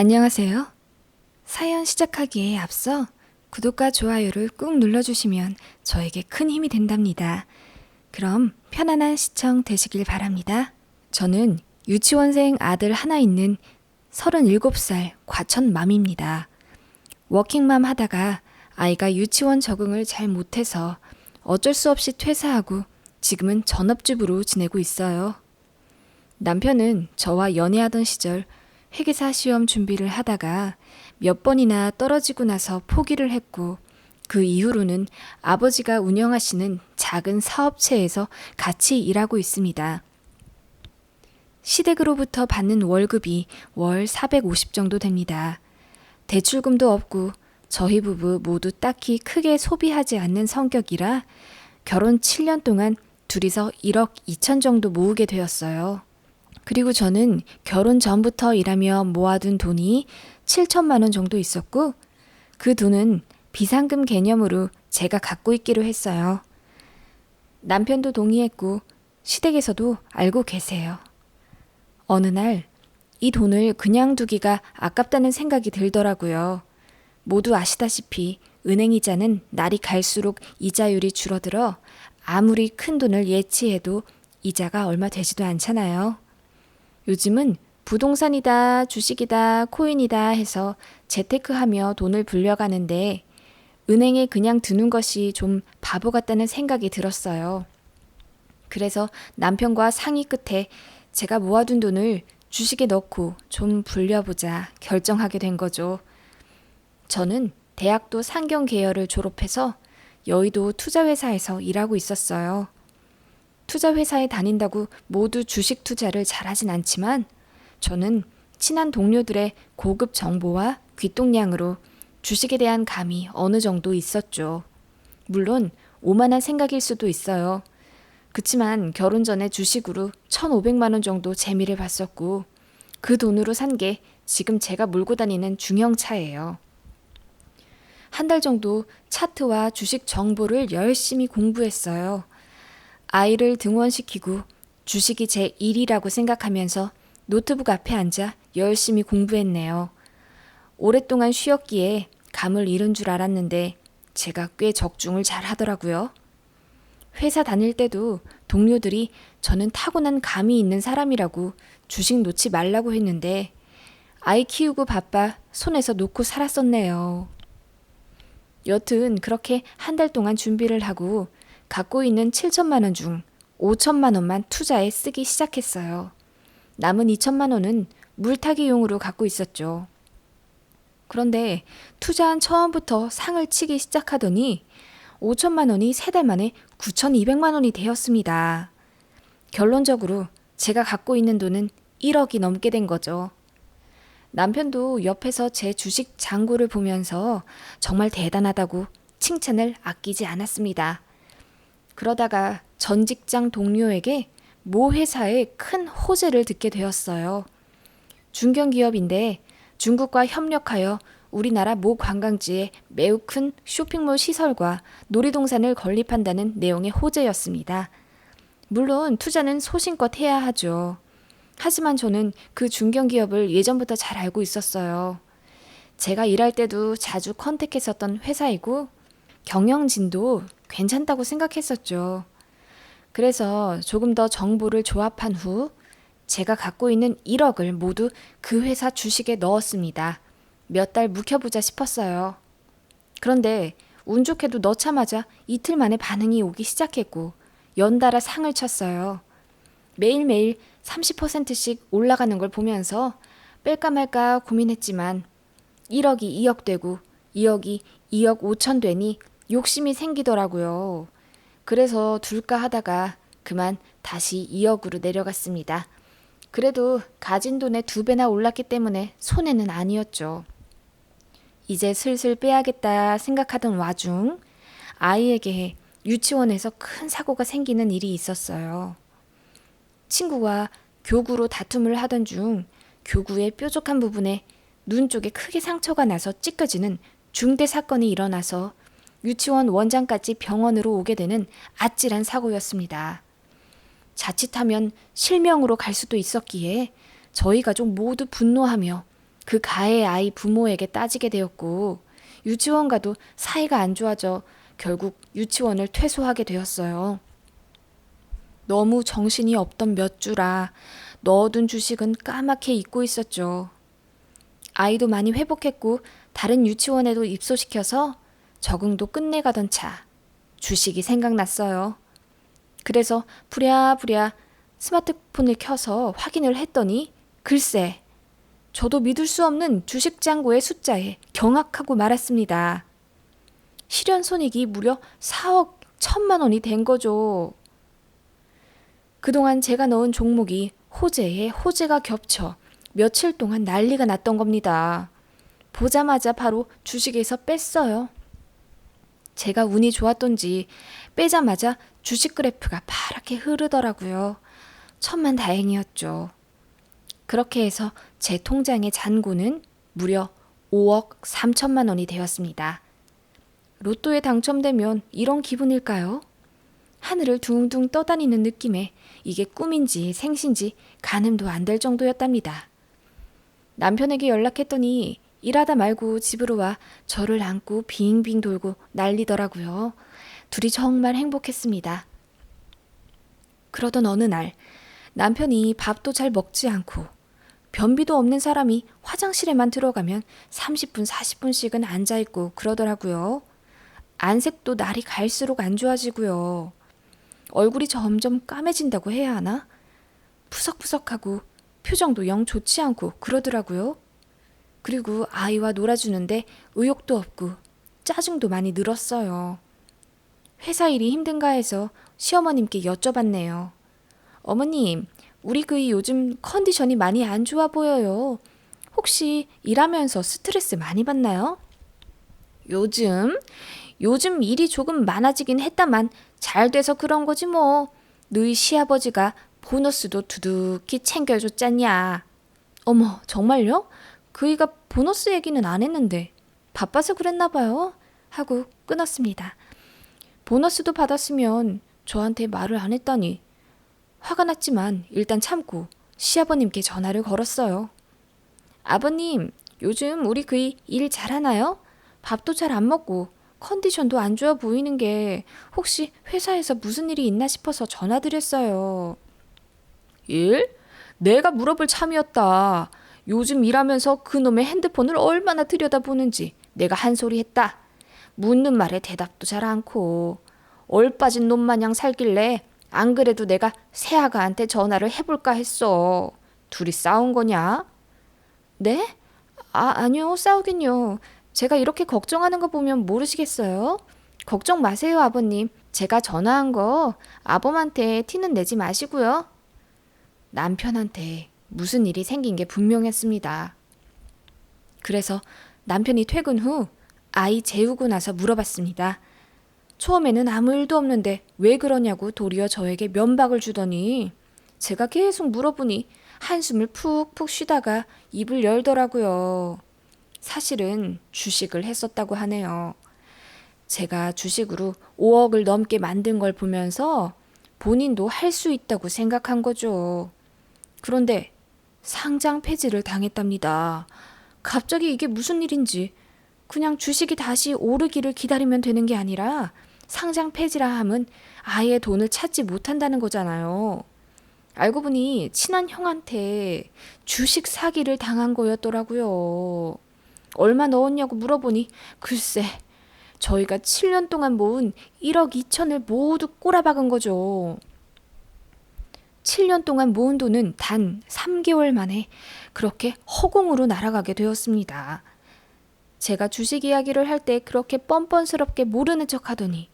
안녕하세요. 사연 시작하기에 앞서 구독과 좋아요를 꾹 눌러주시면 저에게 큰 힘이 된답니다. 그럼 편안한 시청 되시길 바랍니다. 저는 유치원생 아들 하나 있는 37살 과천맘입니다. 워킹맘 하다가 아이가 유치원 적응을 잘 못해서 어쩔 수 없이 퇴사하고 지금은 전업주부로 지내고 있어요. 남편은 저와 연애하던 시절 회계사 시험 준비를 하다가 몇 번이나 떨어지고 나서 포기를 했고 그 이후로는 아버지가 운영하시는 작은 사업체에서 같이 일하고 있습니다. 시댁으로부터 받는 월급이 월 450 정도 됩니다. 대출금도 없고 저희 부부 모두 딱히 크게 소비하지 않는 성격이라 결혼 7년 동안 둘이서 1억 2천 정도 모으게 되었어요. 그리고 저는 결혼 전부터 일하며 모아둔 돈이 7천만 원 정도 있었고 그 돈은 비상금 개념으로 제가 갖고 있기로 했어요. 남편도 동의했고 시댁에서도 알고 계세요. 어느 날 이 돈을 그냥 두기가 아깝다는 생각이 들더라고요. 모두 아시다시피 은행 이자는 날이 갈수록 이자율이 줄어들어 아무리 큰 돈을 예치해도 이자가 얼마 되지도 않잖아요. 요즘은 부동산이다, 주식이다, 코인이다 해서 재테크하며 돈을 불려가는데 은행에 그냥 두는 것이 좀 바보 같다는 생각이 들었어요. 그래서 남편과 상의 끝에 제가 모아둔 돈을 주식에 넣고 좀 불려보자 결정하게 된 거죠. 저는 대학도 상경 계열을 졸업해서 여의도 투자회사에서 일하고 있었어요. 투자 회사에 다닌다고 모두 주식 투자를 잘하진 않지만 저는 친한 동료들의 고급 정보와 귀동량으로 주식에 대한 감이 어느 정도 있었죠. 물론 오만한 생각일 수도 있어요. 그치만 결혼 전에 주식으로 1,500만 원 정도 재미를 봤었고 그 돈으로 산 게 지금 제가 몰고 다니는 중형 차예요. 한 달 정도 차트와 주식 정보를 열심히 공부했어요. 아이를 등원시키고 주식이 제 일이라고 생각하면서 노트북 앞에 앉아 열심히 공부했네요. 오랫동안 쉬었기에 감을 잃은 줄 알았는데 제가 꽤 적중을 잘 하더라고요. 회사 다닐 때도 동료들이 저는 타고난 감이 있는 사람이라고 주식 놓지 말라고 했는데 아이 키우고 바빠 손에서 놓고 살았었네요. 여튼 그렇게 한 달 동안 준비를 하고 갖고 있는 7천만 원 중 5천만 원만 투자에 쓰기 시작했어요. 남은 2천만 원은 물타기용으로 갖고 있었죠. 그런데 투자한 처음부터 상을 치기 시작하더니 5천만 원이 세 달 만에 9,200만 원이 되었습니다. 결론적으로 제가 갖고 있는 돈은 1억이 넘게 된 거죠. 남편도 옆에서 제 주식 잔고를 보면서 정말 대단하다고 칭찬을 아끼지 않았습니다. 그러다가 전 직장 동료에게 모 회사의 큰 호재를 듣게 되었어요. 중견기업인데 중국과 협력하여 우리나라 모 관광지에 매우 큰 쇼핑몰 시설과 놀이동산을 건립한다는 내용의 호재였습니다. 물론 투자는 소신껏 해야 하죠. 하지만 저는 그 중견기업을 예전부터 잘 알고 있었어요. 제가 일할 때도 자주 컨택했었던 회사이고 경영진도 괜찮다고 생각했었죠. 그래서 조금 더 정보를 조합한 후 제가 갖고 있는 1억을 모두 그 회사 주식에 넣었습니다. 몇 달 묵혀보자 싶었어요. 그런데 운 좋게도 넣자마자 이틀 만에 반응이 오기 시작했고 연달아 상을 쳤어요. 매일매일 30%씩 올라가는 걸 보면서 뺄까 말까 고민했지만 1억이 2억 되고 2억이 2억 5천 되니 욕심이 생기더라고요. 그래서 둘까 하다가 그만 다시 2억으로 내려갔습니다. 그래도 가진 돈의 두 배나 올랐기 때문에 손해는 아니었죠. 이제 슬슬 빼야겠다 생각하던 와중 아이에게 유치원에서 큰 사고가 생기는 일이 있었어요. 친구와 교구로 다툼을 하던 중 교구의 뾰족한 부분에 눈 쪽에 크게 상처가 나서 찢겨지는 중대 사건이 일어나서 유치원 원장까지 병원으로 오게 되는 아찔한 사고였습니다. 자칫하면 실명으로 갈 수도 있었기에 저희 가족 모두 분노하며 그 가해 아이 부모에게 따지게 되었고 유치원과도 사이가 안 좋아져 결국 유치원을 퇴소하게 되었어요. 너무 정신이 없던 몇 주라 넣어둔 주식은 까맣게 잊고 있었죠. 아이도 많이 회복했고 다른 유치원에도 입소시켜서 적응도 끝내가던 차 주식이 생각났어요. 그래서 부랴부랴 스마트폰을 켜서 확인을 했더니 글쎄 저도 믿을 수 없는 주식 잔고의 숫자에 경악하고 말았습니다. 실현 손익이 무려 4억 1천만 원이 된 거죠. 그동안 제가 넣은 종목이 호재에 호재가 겹쳐 며칠 동안 난리가 났던 겁니다. 보자마자 바로 주식에서 뺐어요. 제가 운이 좋았던지 빼자마자 주식 그래프가 파랗게 흐르더라고요. 천만 다행이었죠. 그렇게 해서 제 통장의 잔고는 무려 5억 3천만 원이 되었습니다. 로또에 당첨되면 이런 기분일까요? 하늘을 둥둥 떠다니는 느낌에 이게 꿈인지 생신지 가늠도 안 될 정도였답니다. 남편에게 연락했더니 일하다 말고 집으로 와 저를 안고 빙빙 돌고 난리더라고요. 둘이 정말 행복했습니다. 그러던 어느 날 남편이 밥도 잘 먹지 않고 변비도 없는 사람이 화장실에만 들어가면 30분, 40분씩은 앉아있고 그러더라고요. 안색도 날이 갈수록 안 좋아지고요. 얼굴이 점점 까매진다고 해야 하나? 푸석푸석하고 표정도 영 좋지 않고 그러더라고요. 그리고 아이와 놀아주는데 의욕도 없고 짜증도 많이 늘었어요. 회사 일이 힘든가 해서 시어머님께 여쭤봤네요. 어머님, 우리 그이 요즘 컨디션이 많이 안 좋아 보여요. 혹시 일하면서 스트레스 많이 받나요? 요즘? 요즘 일이 조금 많아지긴 했다만 잘 돼서 그런 거지 뭐. 너희 시아버지가 보너스도 두둑히 챙겨줬잖냐. 어머, 정말요? 그이가 보너스 얘기는 안 했는데 바빠서 그랬나 봐요. 하고 끊었습니다. 보너스도 받았으면 저한테 말을 안 했다니 화가 났지만 일단 참고 시아버님께 전화를 걸었어요. 아버님, 요즘 우리 그이 일 잘하나요? 밥도 잘 안 먹고 컨디션도 안 좋아 보이는 게 혹시 회사에서 무슨 일이 있나 싶어서 전화드렸어요. 일? 내가 물어볼 참이었다. 요즘 일하면서 그놈의 핸드폰을 얼마나 들여다보는지 내가 한 소리 했다. 묻는 말에 대답도 잘 않고 얼 빠진 놈 마냥 살길래 안 그래도 내가 새아가한테 전화를 해볼까 했어. 둘이 싸운 거냐? 네? 아, 아니요, 싸우긴요. 제가 이렇게 걱정하는 거 보면 모르시겠어요? 걱정 마세요, 아버님. 제가 전화한 거 아범한테 티는 내지 마시고요. 남편한테 무슨 일이 생긴 게 분명했습니다. 그래서 남편이 퇴근 후 아이 재우고 나서 물어봤습니다. 처음에는 아무 일도 없는데 왜 그러냐고 도리어 저에게 면박을 주더니 제가 계속 물어보니 한숨을 푹푹 쉬다가 입을 열더라고요. 사실은 주식을 했었다고 하네요. 제가 주식으로 5억을 넘게 만든 걸 보면서 본인도 할 수 있다고 생각한 거죠. 그런데 상장 폐지를 당했답니다. 갑자기 이게 무슨 일인지 그냥 주식이 다시 오르기를 기다리면 되는 게 아니라 상장 폐지라 함은 아예 돈을 찾지 못한다는 거잖아요. 알고 보니 친한 형한테 주식 사기를 당한 거였더라고요. 얼마 넣었냐고 물어보니 글쎄 저희가 7년 동안 모은 1억 2천을 모두 꼬라박은 거죠. 7년 동안 모은 돈은 단 3개월 만에 그렇게 허공으로 날아가게 되었습니다. 제가 주식 이야기를 할 때 그렇게 뻔뻔스럽게 모르는 척 하더니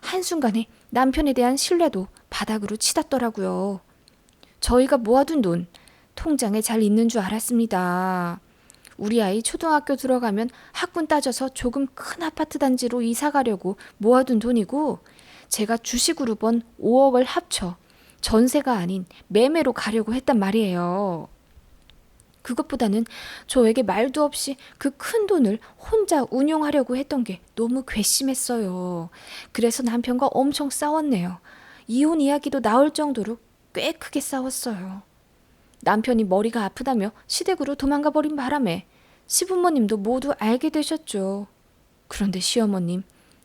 한순간에 남편에 대한 신뢰도 바닥으로 치닫더라고요. 저희가 모아둔 돈 통장에 잘 있는 줄 알았습니다. 우리 아이 초등학교 들어가면 학군 따져서 조금 큰 아파트 단지로 이사 가려고 모아둔 돈이고 제가 주식으로 번 5억을 합쳐 전세가 아닌 매매로 가려고 했단 말이에요. 그것보다는 저에게 말도 없이 그 큰 돈을 혼자 운용하려고 했던 게 너무 괘씸했어요. 그래서 남편과 엄청 싸웠네요. 이혼 이야기도 나올 정도로 꽤 크게 싸웠어요. 남편이 머리가 아프다며 시댁으로 도망가 버린 바람에 시부모님도 모두 알게 되셨죠. 그런데 시어머님,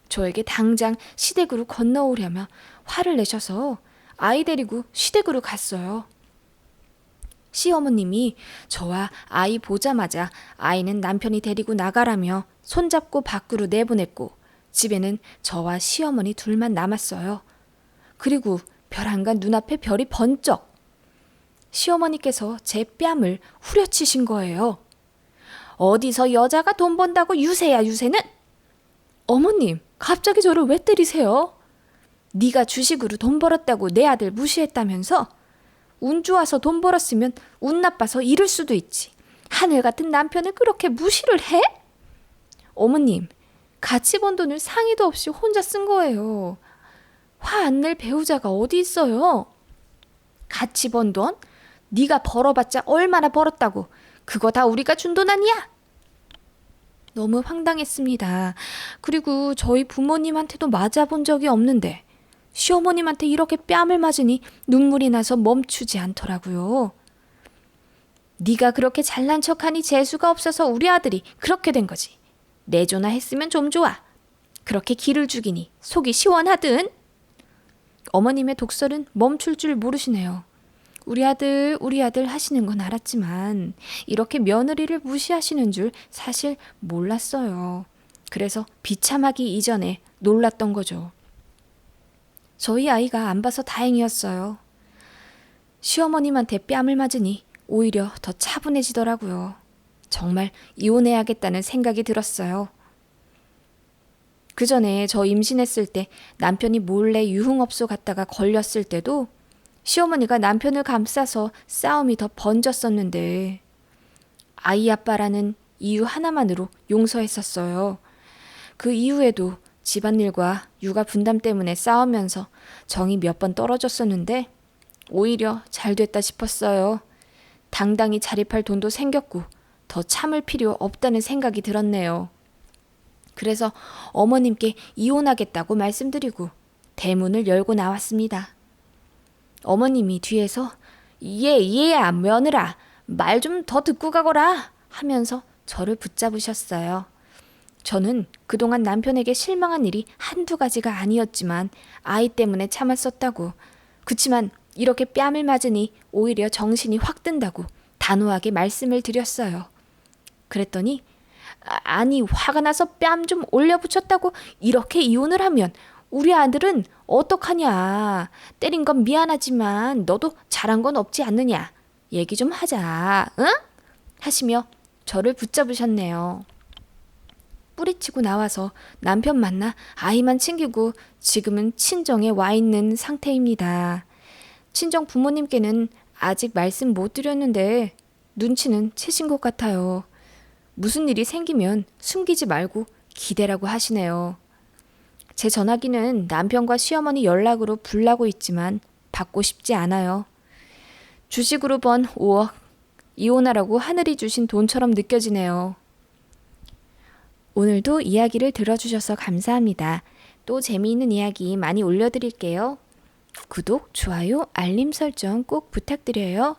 저에게 당장 시댁으로 건너오려며 화를 내셔서 아이 데리고 시댁으로 갔어요. 시어머님이 저와 아이 보자마자 아이는 남편이 데리고 나가라며 손잡고 밖으로 내보냈고 집에는 저와 시어머니 둘만 남았어요. 그리고 별 안간 눈앞에 별이 번쩍. 시어머니께서 제 뺨을 후려치신 거예요. 어디서 여자가 돈 번다고 유세야 유세는? 어머님, 갑자기 저를 왜 때리세요? 네가 주식으로 돈 벌었다고 내 아들 무시했다면서? 운 좋아서 돈 벌었으면 운 나빠서 잃을 수도 있지. 하늘 같은 남편을 그렇게 무시를 해? 어머님, 같이 번 돈을 상의도 없이 혼자 쓴 거예요. 화 안 낼 배우자가 어디 있어요? 같이 번 돈? 네가 벌어봤자 얼마나 벌었다고. 그거 다 우리가 준 돈 아니야? 너무 황당했습니다. 그리고 저희 부모님한테도 맞아본 적이 없는데 시어머님한테 이렇게 뺨을 맞으니 눈물이 나서 멈추지 않더라고요. 네가 그렇게 잘난 척하니 재수가 없어서 우리 아들이 그렇게 된 거지. 내조나 했으면 좀 좋아. 그렇게 기를 죽이니 속이 시원하든. 어머님의 독설은 멈출 줄 모르시네요. 우리 아들, 우리 아들 하시는 건 알았지만 이렇게 며느리를 무시하시는 줄 사실 몰랐어요. 그래서 비참하기 이전에 놀랐던 거죠. 저희 아이가 안 봐서 다행이었어요. 시어머님한테 뺨을 맞으니 오히려 더 차분해지더라고요. 정말 이혼해야겠다는 생각이 들었어요. 그 전에 저 임신했을 때 남편이 몰래 유흥업소 갔다가 걸렸을 때도 시어머니가 남편을 감싸서 싸움이 더 번졌었는데 아이 아빠라는 이유 하나만으로 용서했었어요. 그 이후에도 집안일과 육아 분담 때문에 싸우면서 정이 몇 번 떨어졌었는데 오히려 잘 됐다 싶었어요. 당당히 자립할 돈도 생겼고 더 참을 필요 없다는 생각이 들었네요. 그래서 어머님께 이혼하겠다고 말씀드리고 대문을 열고 나왔습니다. 어머님이 뒤에서 예, 얘야 며느라 말 좀 더 듣고 가거라 하면서 저를 붙잡으셨어요. 저는 그동안 남편에게 실망한 일이 한두 가지가 아니었지만 아이 때문에 참았었다고. 그치만 이렇게 뺨을 맞으니 오히려 정신이 확 든다고 단호하게 말씀을 드렸어요. 그랬더니 아, 아니 화가 나서 뺨 좀 올려 붙였다고 이렇게 이혼을 하면 우리 아들은 어떡하냐. 때린 건 미안하지만 너도 잘한 건 없지 않느냐. 얘기 좀 하자. 응? 하시며 저를 붙잡으셨네요. 뿌리치고 나와서 남편 만나 아이만 챙기고 지금은 친정에 와 있는 상태입니다. 친정 부모님께는 아직 말씀 못 드렸는데 눈치는 채신 것 같아요. 무슨 일이 생기면 숨기지 말고 기대라고 하시네요. 제 전화기는 남편과 시어머니 연락으로 불나고 있지만 받고 싶지 않아요. 주식으로 번 5억, 이혼하라고 하늘이 주신 돈처럼 느껴지네요. 오늘도 이야기를 들어주셔서 감사합니다. 또 재미있는 이야기 많이 올려드릴게요. 구독, 좋아요, 알림 설정 꼭 부탁드려요.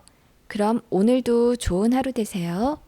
그럼 오늘도 좋은 하루 되세요.